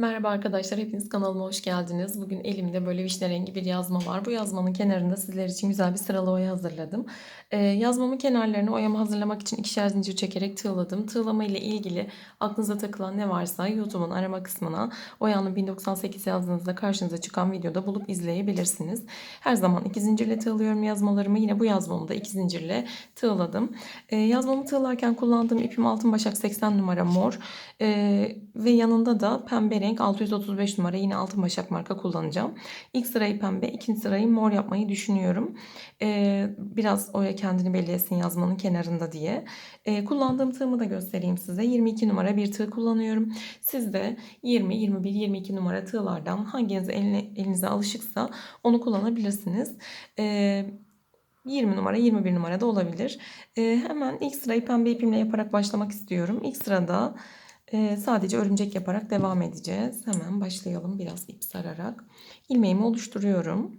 Merhaba arkadaşlar, hepiniz kanalıma hoş geldiniz. Bugün elimde böyle vişne rengi bir yazma var. Bu yazmanın kenarında sizler için güzel bir sıralı oya hazırladım. Ee, yazmamın kenarlarını oyamı hazırlamak için ikişer zincir çekerek tığladım. Tığlama ile ilgili aklınıza takılan ne varsa YouTube'un arama kısmına oyanın 1098 yazdığınızda karşınıza çıkan videoda bulup izleyebilirsiniz. Her zaman iki zincirle tığlıyorum yazmalarımı. Yine bu yazmamı da iki zincirle tığladım. Ee, yazmamı tığlarken kullandığım ipim altın başak 80 numara mor. Ee, ve yanında da pembe renk 635 numara yine altın başak marka kullanacağım. İlk sırayı pembe, ikinci sırayı mor yapmayı düşünüyorum. Ee, biraz oya kendini belli etsin yazmanın kenarında diye. Ee, kullandığım tığımı da göstereyim size. 22 numara bir tığ kullanıyorum. Siz de 20, 21, 22 numara tığlardan hanginiz eline, elinize alışıksa onu kullanabilirsiniz. Ee, 20 numara 21 numara da olabilir. Ee, hemen ilk sırayı pembe ipimle yaparak başlamak istiyorum. İlk sırada e, sadece örümcek yaparak devam edeceğiz. Hemen başlayalım biraz ip sararak. İlmeğimi oluşturuyorum.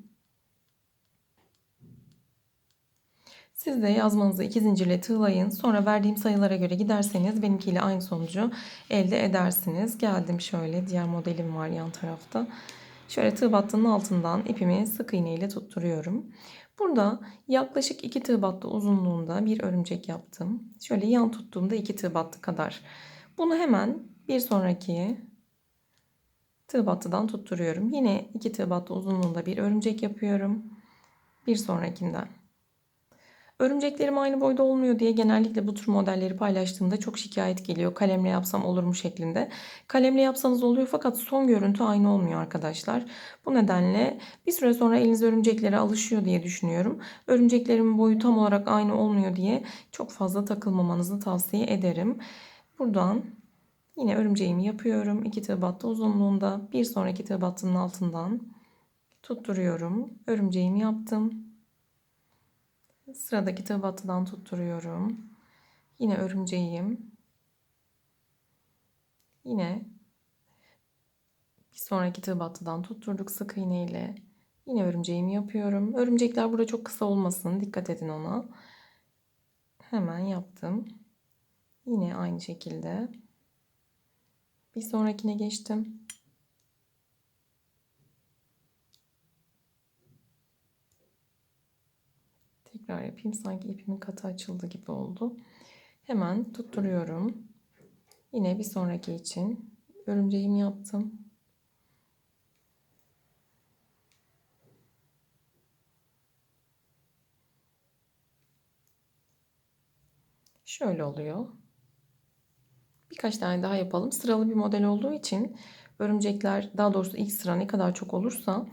Siz de yazmanızı iki zincirle tığlayın. Sonra verdiğim sayılara göre giderseniz benimkiyle aynı sonucu elde edersiniz. Geldim şöyle diğer modelim var yan tarafta. Şöyle tığ battının altından ipimi sık iğne ile tutturuyorum. Burada yaklaşık iki tığ battı uzunluğunda bir örümcek yaptım. Şöyle yan tuttuğumda iki tığ battı kadar. Bunu hemen bir sonraki tığ battıdan tutturuyorum. Yine iki tığ battı uzunluğunda bir örümcek yapıyorum. Bir sonrakinden. Örümceklerim aynı boyda olmuyor diye genellikle bu tür modelleri paylaştığımda çok şikayet geliyor. Kalemle yapsam olur mu şeklinde. Kalemle yapsanız oluyor fakat son görüntü aynı olmuyor arkadaşlar. Bu nedenle bir süre sonra eliniz örümceklere alışıyor diye düşünüyorum. Örümceklerimin boyu tam olarak aynı olmuyor diye çok fazla takılmamanızı tavsiye ederim. Buradan yine örümceğimi yapıyorum. 2 tığ uzunluğunda. Bir sonraki tığ altından tutturuyorum. Örümceğimi yaptım. Sıradaki tığ tutturuyorum. Yine örümceğim. Yine bir sonraki tığ tutturduk sık iğne ile. Yine örümceğimi yapıyorum. Örümcekler burada çok kısa olmasın. Dikkat edin ona. Hemen yaptım. Yine aynı şekilde. Bir sonrakine geçtim. Tekrar yapayım. Sanki ipimin katı açıldı gibi oldu. Hemen tutturuyorum. Yine bir sonraki için örümceğimi yaptım. Şöyle oluyor. Birkaç tane daha yapalım. Sıralı bir model olduğu için örümcekler daha doğrusu ilk sıra ne kadar çok olursa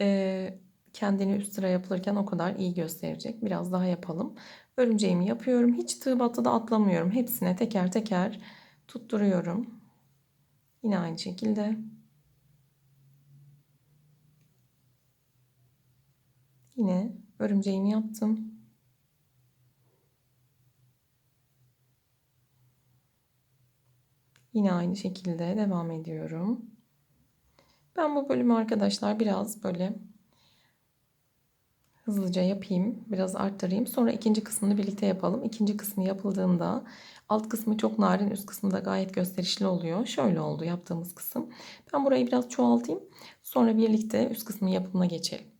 e, kendini üst sıra yapılırken o kadar iyi gösterecek. Biraz daha yapalım. Örümceğimi yapıyorum. Hiç tığ battı da atlamıyorum. Hepsine teker teker tutturuyorum. Yine aynı şekilde. Yine örümceğimi yaptım. Yine aynı şekilde devam ediyorum. Ben bu bölümü arkadaşlar biraz böyle hızlıca yapayım. Biraz arttırayım. Sonra ikinci kısmını birlikte yapalım. İkinci kısmı yapıldığında alt kısmı çok narin, üst kısmı da gayet gösterişli oluyor. Şöyle oldu yaptığımız kısım. Ben burayı biraz çoğaltayım. Sonra birlikte üst kısmı yapımına geçelim.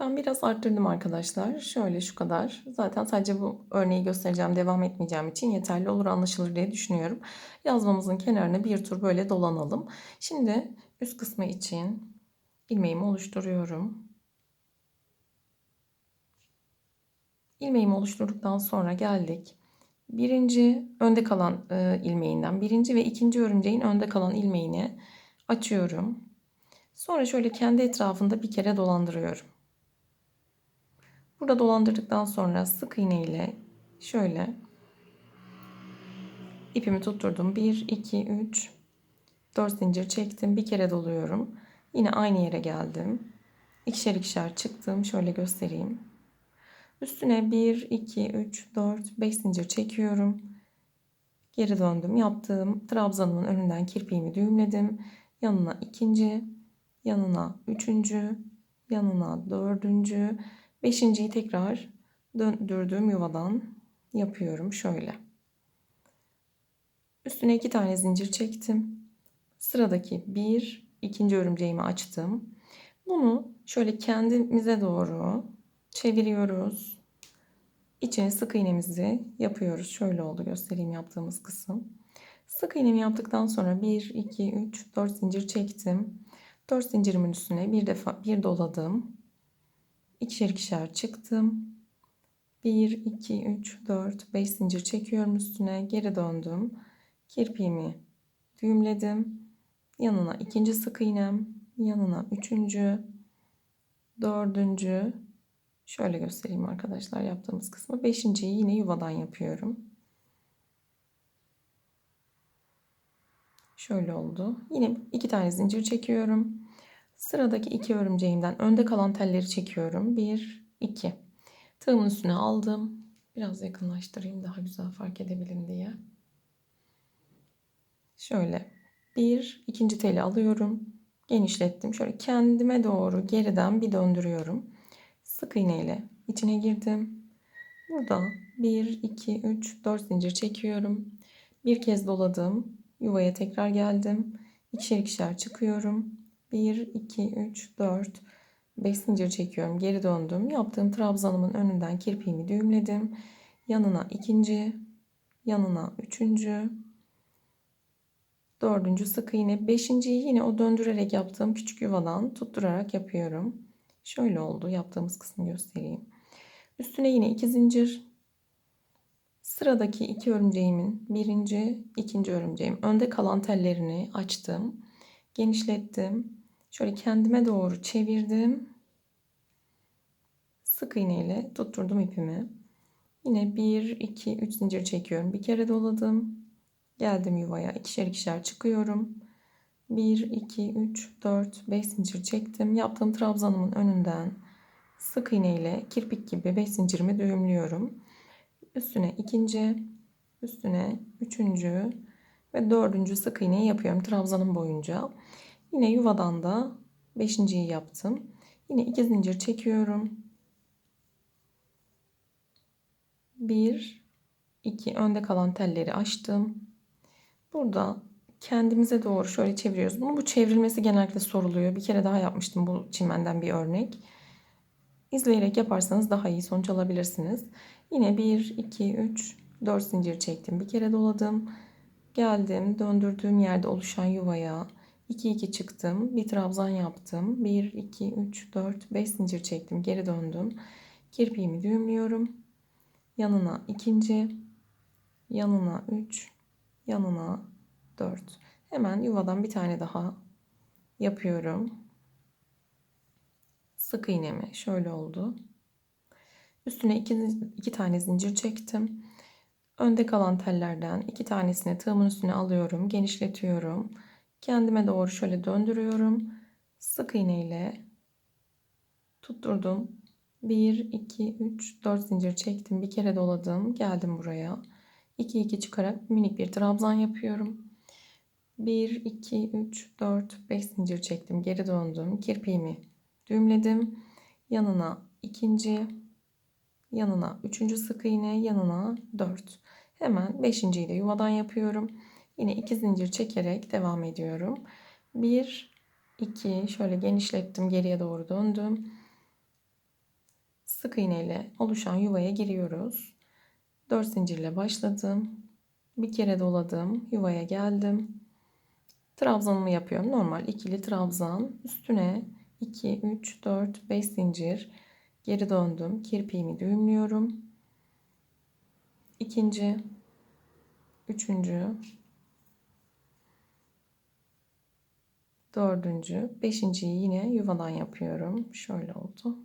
Ben biraz arttırdım arkadaşlar. Şöyle şu kadar. Zaten sadece bu örneği göstereceğim, devam etmeyeceğim için yeterli olur, anlaşılır diye düşünüyorum. Yazmamızın kenarına bir tur böyle dolanalım. Şimdi üst kısmı için ilmeğimi oluşturuyorum. İlmeğimi oluşturduktan sonra geldik. Birinci önde kalan e, ilmeğinden, birinci ve ikinci örümceğin önde kalan ilmeğini açıyorum. Sonra şöyle kendi etrafında bir kere dolandırıyorum. Burada dolandırdıktan sonra sık iğne ile şöyle ipimi tutturdum. 1, 2, 3, 4 zincir çektim. Bir kere doluyorum. Yine aynı yere geldim. İkişer ikişer çıktım. Şöyle göstereyim. Üstüne 1, 2, 3, 4, 5 zincir çekiyorum. Geri döndüm. Yaptığım trabzanımın önünden kirpiğimi düğümledim. Yanına ikinci, yanına üçüncü, yanına dördüncü, Beşinciyi tekrar döndürdüğüm yuvadan yapıyorum şöyle. Üstüne iki tane zincir çektim. Sıradaki bir, ikinci örümceğimi açtım. Bunu şöyle kendimize doğru çeviriyoruz. İçine sık iğnemizi yapıyoruz. Şöyle oldu göstereyim yaptığımız kısım. Sık iğnemi yaptıktan sonra 1, 2, 3, 4 zincir çektim. 4 zincirimin üstüne bir defa bir doladım. İkişer ikişer çıktım. 1, 2, 3, 4, 5 zincir çekiyorum üstüne. Geri döndüm. Kirpiğimi düğümledim. Yanına ikinci sık iğnem. Yanına üçüncü, dördüncü. Şöyle göstereyim arkadaşlar yaptığımız kısmı. Beşinciyi yine yuvadan yapıyorum. Şöyle oldu. Yine iki tane zincir çekiyorum. Sıradaki iki örümceğimden önde kalan telleri çekiyorum. Bir, iki. Tığımın üstüne aldım. Biraz yakınlaştırayım daha güzel fark edebilin diye. Şöyle bir, ikinci teli alıyorum. Genişlettim. Şöyle kendime doğru geriden bir döndürüyorum. Sık iğne ile içine girdim. Burada 1, 2, 3, 4 zincir çekiyorum. Bir kez doladım. Yuvaya tekrar geldim. İkişer ikişer çıkıyorum. 1, 2, 3, 4, 5 zincir çekiyorum. Geri döndüm. Yaptığım trabzanımın önünden kirpiğimi düğümledim. Yanına ikinci, yanına üçüncü, dördüncü sık iğne. Beşinciyi yine o döndürerek yaptığım küçük yuvadan tutturarak yapıyorum. Şöyle oldu. Yaptığımız kısmı göstereyim. Üstüne yine iki zincir. Sıradaki iki örümceğimin birinci, ikinci örümceğim. Önde kalan tellerini açtım. Genişlettim. Şöyle kendime doğru çevirdim. Sık iğne ile tutturdum ipimi. Yine 1, 2, 3 zincir çekiyorum. Bir kere doladım. Geldim yuvaya. ikişer ikişer çıkıyorum. 1, 2, 3, 4, 5 zincir çektim. Yaptığım trabzanımın önünden sık iğne ile kirpik gibi 5 zincirimi düğümlüyorum. Üstüne ikinci, üstüne üçüncü ve dördüncü sık iğneyi yapıyorum trabzanım boyunca. Yine yuvadan da beşinciyi yaptım. Yine iki zincir çekiyorum. Bir, iki önde kalan telleri açtım. Burada kendimize doğru şöyle çeviriyoruz. Bunu bu çevrilmesi genellikle soruluyor. Bir kere daha yapmıştım bu çimenden bir örnek. İzleyerek yaparsanız daha iyi sonuç alabilirsiniz. Yine 1, 2, 3, 4 zincir çektim. Bir kere doladım. Geldim. Döndürdüğüm yerde oluşan yuvaya 2, 2 çıktım. Bir trabzan yaptım. 1, 2, 3, 4, 5 zincir çektim. Geri döndüm. Kirpiğimi düğümlüyorum. Yanına ikinci, yanına 3, yanına 4. Hemen yuvadan bir tane daha yapıyorum. Sık iğnemi şöyle oldu. Üstüne iki, iki tane zincir çektim. Önde kalan tellerden iki tanesini tığımın üstüne alıyorum. Genişletiyorum. Kendime doğru şöyle döndürüyorum. Sık iğne ile tutturdum. 1, 2, 3, 4 zincir çektim. Bir kere doladım. Geldim buraya. 2, 2 çıkarak minik bir trabzan yapıyorum. 1, 2, 3, 4, 5 zincir çektim. Geri döndüm. Kirpiğimi düğümledim. Yanına ikinci, yanına üçüncü sık iğne, yanına 4. Hemen beşinciyi de yuvadan yapıyorum. Yine iki zincir çekerek devam ediyorum. 1, 2, şöyle genişlettim. Geriye doğru döndüm. Sık iğne ile oluşan yuvaya giriyoruz. 4 zincirle başladım. Bir kere doladım. Yuvaya geldim. Trabzanımı yapıyorum. Normal ikili trabzan. Üstüne 2, 3, 4, 5 zincir. Geri döndüm. Kirpiğimi düğümlüyorum. İkinci, üçüncü, dördüncü, beşinciyi yine yuvadan yapıyorum. Şöyle oldu.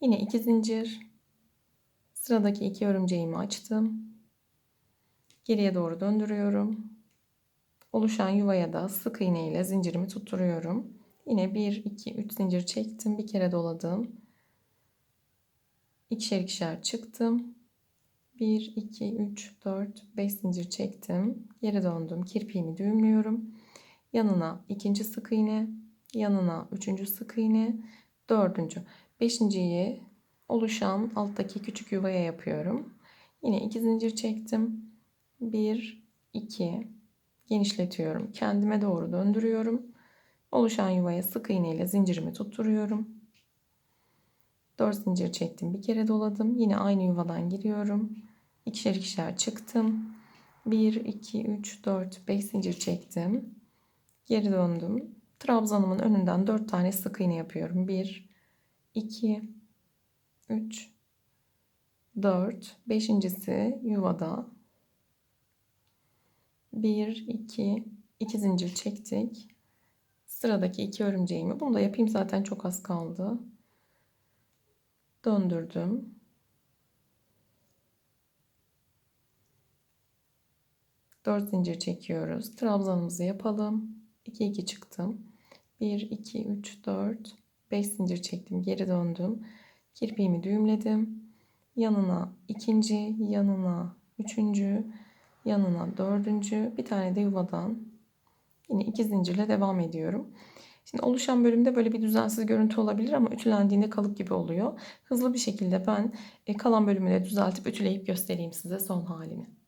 Yine iki zincir. Sıradaki iki örümceğimi açtım. Geriye doğru döndürüyorum. Oluşan yuvaya da sık iğne ile zincirimi tutturuyorum. Yine 1, 2, 3 zincir çektim. Bir kere doladım. İkişer ikişer çıktım. 1, 2, 3, 4, 5 zincir çektim. Geri döndüm. Kirpiğimi düğümlüyorum. Yanına ikinci sık iğne. Yanına üçüncü sık iğne. Dördüncü. Beşinciyi oluşan alttaki küçük yuvaya yapıyorum. Yine iki zincir çektim. 1, 2 genişletiyorum. Kendime doğru döndürüyorum. Oluşan yuvaya sık iğne ile zincirimi tutturuyorum. 4 zincir çektim. Bir kere doladım. Yine aynı yuvadan giriyorum. İkişer ikişer çıktım. 1, 2, 3, 4, 5 zincir çektim. Geri döndüm. Trabzanımın önünden 4 tane sık iğne yapıyorum. 1, 2, 3, 4. Beşincisi yuvada. 1, 2, 2 zincir çektik. Sıradaki iki örümceğimi. Bunu da yapayım zaten çok az kaldı. Döndürdüm. Dört zincir çekiyoruz. Trabzanımızı yapalım. 2 2 çıktım. 1 2 3 4 5 zincir çektim. Geri döndüm. Kirpiğimi düğümledim. Yanına ikinci, yanına üçüncü, yanına dördüncü, bir tane de yuvadan yine iki zincirle devam ediyorum. Şimdi oluşan bölümde böyle bir düzensiz görüntü olabilir ama ütülendiğinde kalıp gibi oluyor. Hızlı bir şekilde ben e, kalan bölümü de düzeltip ütüleyip göstereyim size son halini.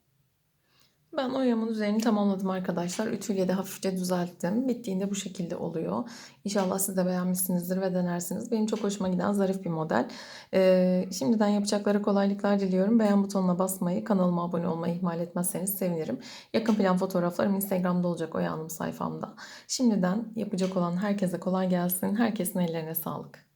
Ben oyamın üzerini tamamladım arkadaşlar. Ütüyle de hafifçe düzelttim. Bittiğinde bu şekilde oluyor. İnşallah siz de beğenmişsinizdir ve denersiniz. Benim çok hoşuma giden zarif bir model. Ee, şimdiden yapacakları kolaylıklar diliyorum. Beğen butonuna basmayı, kanalıma abone olmayı ihmal etmezseniz sevinirim. Yakın plan fotoğraflarım Instagram'da olacak Oya Hanım sayfamda. Şimdiden yapacak olan herkese kolay gelsin. Herkesin ellerine sağlık.